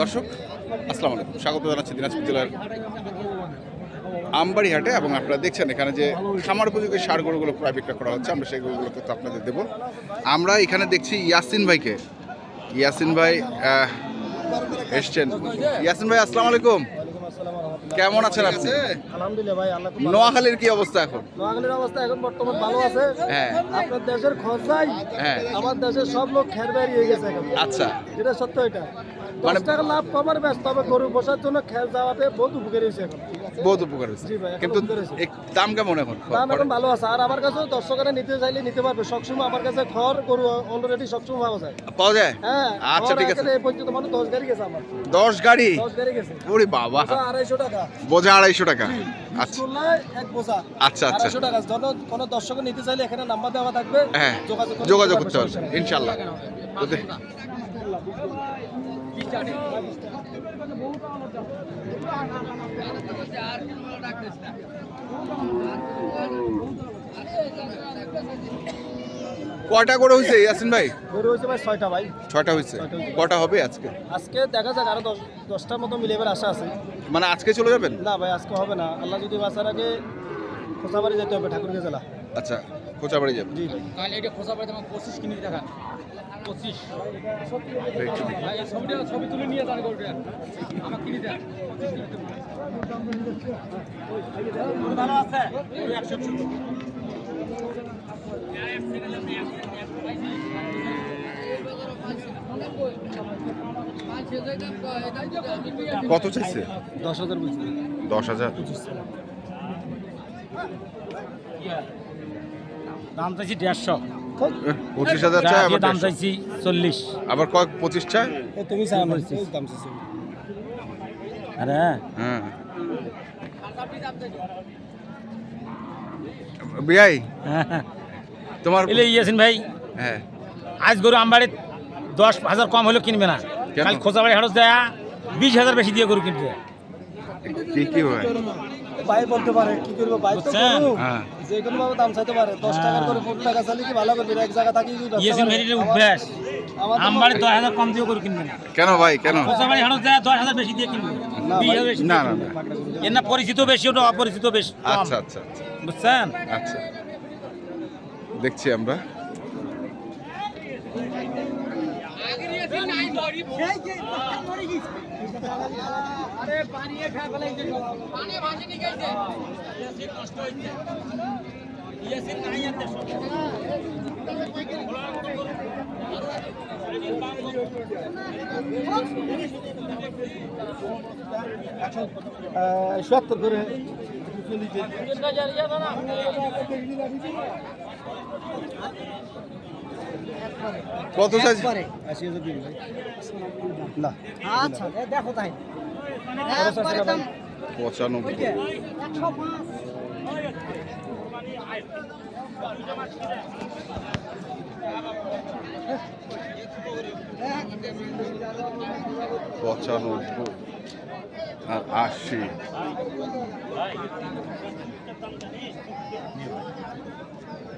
দর্শক আসসালামু আলাইকুম। স্বাগত জানাচ্ছি দিনাজপুর জেলার আমবাড়ি হাটে এবং আপনারা দেখছেন এখানে যে খামার উপযোগী সার গরুগুলো প্রায় বিক্রয় করা হচ্ছে আমরা সেই গরুগুলো তথ্য আপনাদের দেবো। আমরা এখানে দেখছি ইয়াসিন ভাইকে। ইয়াসিন ভাই এসছেন। ইয়াসিন ভাই আসসালামু আলাইকুম। কেমন আছেন আপনি? আলহামদুলিল্লাহ ভাই আল্লাহ নোয়াখালীর কি অবস্থা এখন? নোয়াখালীর অবস্থা এখন বর্তমান ভালো আছে। হ্যাঁ। আপনার দেশের খরচাই হ্যাঁ। আমার দেশের সব লোক খের বেরিয়ে গেছে এখন। আচ্ছা। এটা সত্য এটা। মানে- টাকা লাভ কমার ব্যস্ত তবে গরু পোষার জন্য খেল যাওয়াতে বহুত উপকার হয়েছে এখন। বহুত উপকার হয়েছে। কিন্তু দাম কেমন এখন? দাম এখন ভালো আছে। আর আমার কাছে দর্শকেরা নিতে চাইলে নিতে পারবে। সবসময় আমার কাছে খড় গরু অলরেডি সবসময় পাওয়া যায়। পাওয়া যায়? হ্যাঁ আচ্ছা, ঠিক আছে। এই পর্যন্ত মানে দশ গাড়ি গেছে আমার। দশ গাড়ি? দশ গাড়ি গেছে। ওরে বাবা। বোঝা আড়াইশো টাকা। বোঝা আড়াইশো টাকা। আচ্ছা। চুলায় এক বোঝা। আচ্ছা আচ্ছা। টাকা। যখন কোনো দর্শক নিতে চাইলে এখানে নাম্বার দেওয়া থাকবে। হ্যাঁ যোগাযোগ করে যোগাযোগ করতে হবে সমস্যা কয়টা করে হয়েছে ইয়াসিন ভাই? গরু হয়েছে ভাই ছয়টা ভাই। ছয়টা হয়েছে। কটা হবে আজকে? আজকে দেখা যাক আরও দশ দশটার মতো মিলে এবার আশা আছে। মানে আজকে চলে যাবেন? না ভাই আজকে হবে না। আল্লাহ যদি বাঁচার আগে খোঁচাবাড়ি যেতে হবে ঠাকুরকে জেলা। আচ্ছা কোচাবাড়ি যাবেন। জি। ভাই তাহলে এটা আমার পঁচিশ কিনে দেখান। ছবি তুলে নিয়ে যান গরুটা আমার কিনে দেন। ভালো আছে? একশো কত চাইছে? দশ হাজার বলছি। দশ হাজার? দাম চাইছি দেড়শো। পঁচিশ হাজার চাই আবার দাম চাইছি চল্লিশ। আবার কয়েক পঁচিশ চাই? তুমি চাই আমার দাম চাইছি আরে হ্যাঁ। বিয়াই তোমার এলে ইয়াসিন ভাই হ্যাঁ। আজ গরু আমবাড়ি দশ হাজার কম হলেও কিনবে না? কাল খোঁজা বাড়ি হাটস দেয়া বিশ হাজার বেশি দিয়ে গরু কিনবে। কি কি হয়? ভাই বলতে পারে কি করব? ভাই তো হ্যাঁ। যে কোনো ভাবে দাম চাইতে পারে। দশ টাকার করে পনেরো টাকা চাইলে কি ভালো করবে? এক জায়গা থাকি? ভাই অভ্যাস আমবাড়ি দশ হাজার কম দিয়ে কিনবে কেন ভাই? কেন? দশ হাজার বেশি দিয়ে কিনবে। না না দিয়ে না না। এর না পরিচিত বেশি ওটা অপরিচিত বেশি। আচ্ছা আচ্ছা আচ্ছা। বুঝছেন? আচ্ছা। দেখছি আমরা। আহ, সত্তর করে। কত চাইছে আশি হাজার দিন ভাই না আচ্ছা দেখো তাই খরচ আছে না। ভাই? পঁচানব্বই। পঁচানব্বই আর আশি।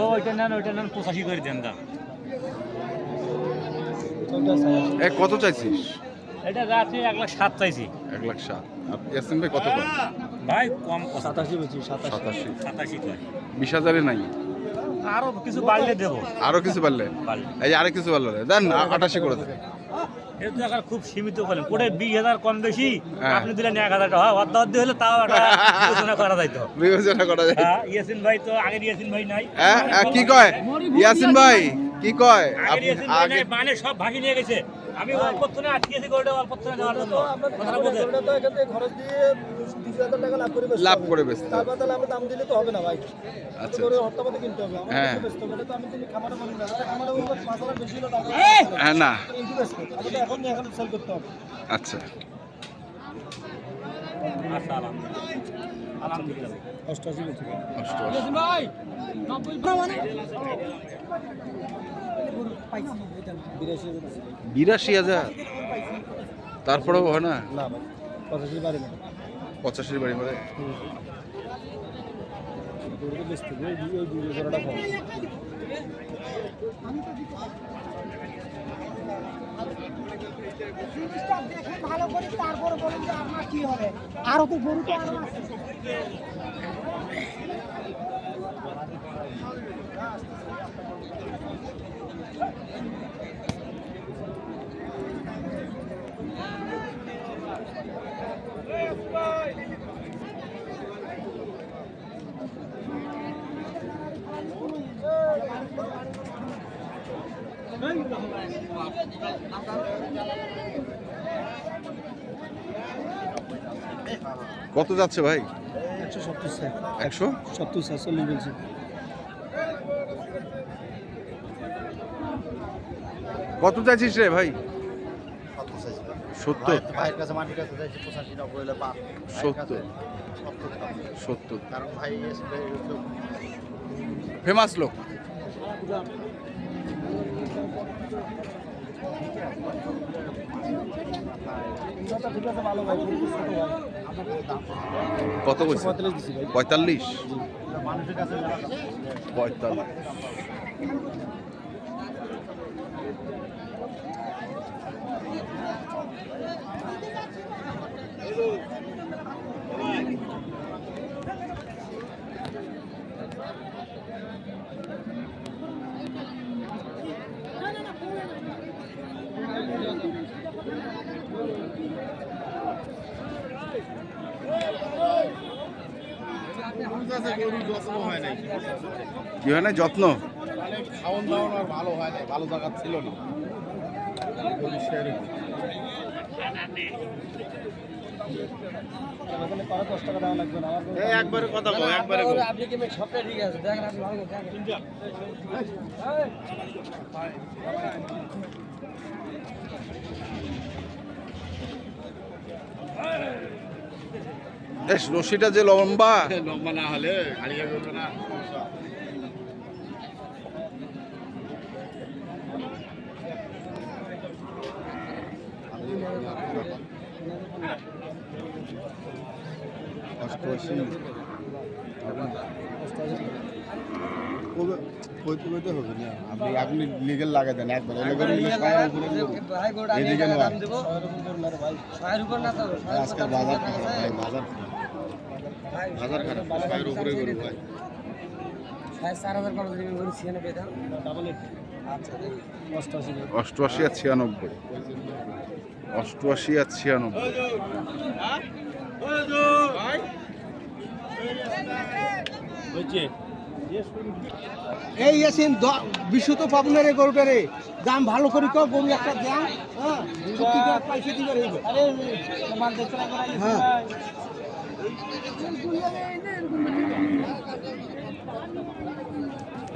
ও ওইটা নেন ওইটা নেন পঁচাশি করে দেন দাম। এ কত চাইছিস? এটা রাত্রি এক লাখ সাত চাইছি। এক লাখ সাত। আর ইয়াসিন ভাই কত করে? ভাই কম সাতাশি বলছি সাতাশি। সাতাশি। করে। বিশ হাজারে নাই? আরও কিছু বাড়লে দেবো। আরও কিছু বাড়লে? এই আরও কিছু বাড়লে দেন আটাশি করে দেন। এটা তো এখন খুব সীমিত করেন কোটে বিশ হাজার কম বেশি হ্যাঁ। আপনি দিলেন এক হাজার টাকা। অর্ধ অর্ধ হলে তাও একটা বিবেচনা করা যাইতো বিবেচনা করা যায়। হ্যাঁ ইয়াসিন ভাই তো আগের ইয়াসিন ভাই নাই। হ্যাঁ হ্যাঁ, কি কয়? ইয়াসিন ভাই কি কয়? আগে মানে সব ভাগি নিয়ে গেছে। আমি অল্পক্ষণে আটকেছি গরুটা অল্পক্ষণে যাওয়ার জন্য গরুটা তো এখান থেকে খরচ দিয়ে দুই হাজার টাকা লাভ করে লাভ করে হবে। তারপর তাহলে আমরা দাম দিলে তো হবে না ভাই। আচ্ছা। করে হপ্তাপতি কিনতে হবে। হ্যাঁ। তো আমি যদি খামারে বলি না। খামারে বলব পাঁচ হাজার বেশি হলো হ্যাঁ না। তো এখন এখন সেল করতে হবে। আচ্ছা। আচ্ছা অষ্টআশি অষ্টআশি। ভাই নব্বই। বিরাশি হাজার। তারপরেও হয় না? বাড়ি পঁচাশির বাড়ি মানে ভালো করে তারপর বলেন যে আপনার কি হবে আরও তো গরু তো আছে কত যাচ্ছে ভাই? একশো সত্তর স্যার। একশো? সত্তর স্যার চল্লিশ বলছি। কত চাইছিস রে ভাই? সত্তর? ভাইয়ের কাছে মাটির কাছে যাইছি পঁচাশি নব্বই হলে পার সত্তর? সত্তর কারণ ভাই ফেমাস লোক? কত বলছে? পঁয়তাল্লিশ? পঁয়তাল্লিশ মানুষের কাছে যারা পঁয়তাল্লিশ গরুর যত্ন হয় নাই কি হয় না? যত্ন? খাওয়ান দাওয়ান আর ভালো হয় নাই ভালো জায়গা ছিল না। একবারে কথা একবারে আপনি কি সবটা ঠিক আছে? দেখেন আপনি ভালো রশিটা যে লম্বা। লম্বা না হলে হারিয়ে না। অষ্টআশি কইতে হবে না আপনি লিগেল লাগা দেন একবার অষ্টআশি আর ছিয়ানব্বই। অষ্টআশি আর ছিয়ানব্বই। এই ইয়াসিন বিশ্ব তো পাবো না রে গরুটারে। দাম ভালো করে কো গরু একটা দাম হ্যাঁ? পয়সা দিবে রে। আরে তোমার দেখতে করাই হ্যাঁ।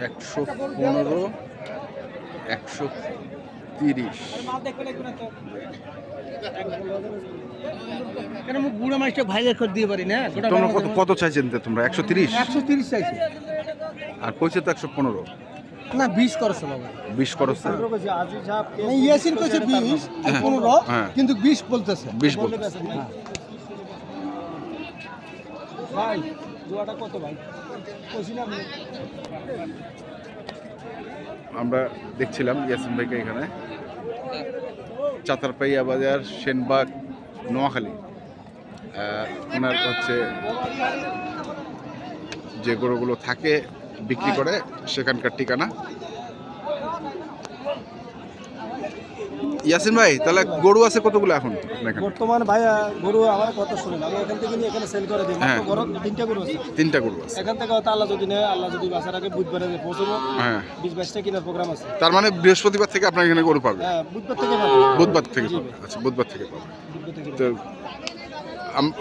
একশো পনেরো একশো তিরিশ। কেন মুখ বুড়া মাছটা ভাইলের দিয়ে পারি না? তোমরা কত কত চাইছেন তোমরা? একশো তিরিশ? একশো তিরিশ চাইছে। আর কইছে তো একশো পনেরো। না বিশ করছে বাবা। বিশ করছে? এই ইয়াসিন কইছে বিশ পনেরো হ্যাঁ। কিন্তু বিশ বলতেছে। বিশ? ভাই জোয়াটা কত ভাই? আমরা দেখছিলাম ইয়াসিন ভাইকে এখানে। চাতারপাইয়া বাজার সেনবাগ নোয়াখালী। ওনার হচ্ছে যে গরুগুলো থাকে বিক্রি করে সেখানকার ঠিকানা। ইয়াসিন ভাই তাহলে গরু আছে কতগুলো এখন? বর্তমান ভাইয়া গরু আমার কথা শুনেন। আমি এখান থেকে নিয়ে এখানে সেল করে দিই। হ্যাঁ। মাত্র গরু তিনটা গরু আছে। তিনটা গরু আছে। এখান থেকে হয়তো আল্লাহ যদি নেয় আল্লাহ যদি বাসার আগে বুধবারে পৌঁছবো হ্যাঁ। বিশ বাইশটা কেনার প্রোগ্রাম আছে। তার মানে বৃহস্পতিবার থেকে আপনার এখানে গরু পাবে? হ্যাঁ বুধবার থেকে পাবে। বুধবার থেকে পাবে। আচ্ছা বুধবার থেকে পাবে। তো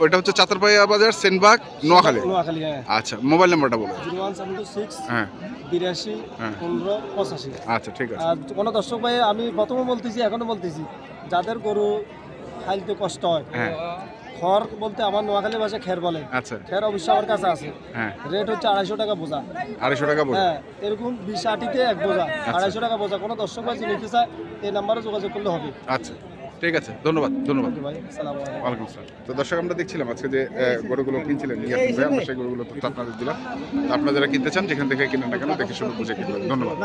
ওইটা হচ্ছে চাতারপাইয়া বাজার সেনবাগ নোয়াখালী। নোয়াখালী হ্যাঁ। আচ্ছা মোবাইল নাম্বারটা বলো। হ্যাঁ। বিরাশি হ্যাঁ। পনেরো পঁচাশি। আচ্ছা ঠিক আছে। আর কোনো দর্শক ভাই আমি প্রথমে বলতেছি এখনও বলতেছি যাদের গরু খাইতে কষ্ট হয় হ্যাঁ। খড় বলতে আমার নোয়াখালী ভাষায় খের বলে। আচ্ছা। খের অবশ্যই আমার কাছে আছে। হ্যাঁ। রেট হচ্ছে আড়াইশো টাকা বোঝা। আড়াইশো টাকা বলো হ্যাঁ এরকম বিশ আটিতে এক বোঝা। আড়াইশো টাকা বোঝা। কোনো দর্শক ভাই যদি নিতে চায় এই নাম্বারে যোগাযোগ করলে হবে। আচ্ছা। ঠিক আছে ধন্যবাদ ধন্যবাদ। ওয়ালাইকুম আসসালাম। তো দর্শক আমরা দেখছিলাম আজকে যে গরুগুলো কিনছিলেন ইয়াসিন ভাই আমরা সেই গরুগুলো তথ্য আপনাদের দিলাম। আপনারা যারা কিনতে চান যেখান থেকে কিনেন না কেন দেখে শুনে বুঝে কিনবেন। ধন্যবাদ।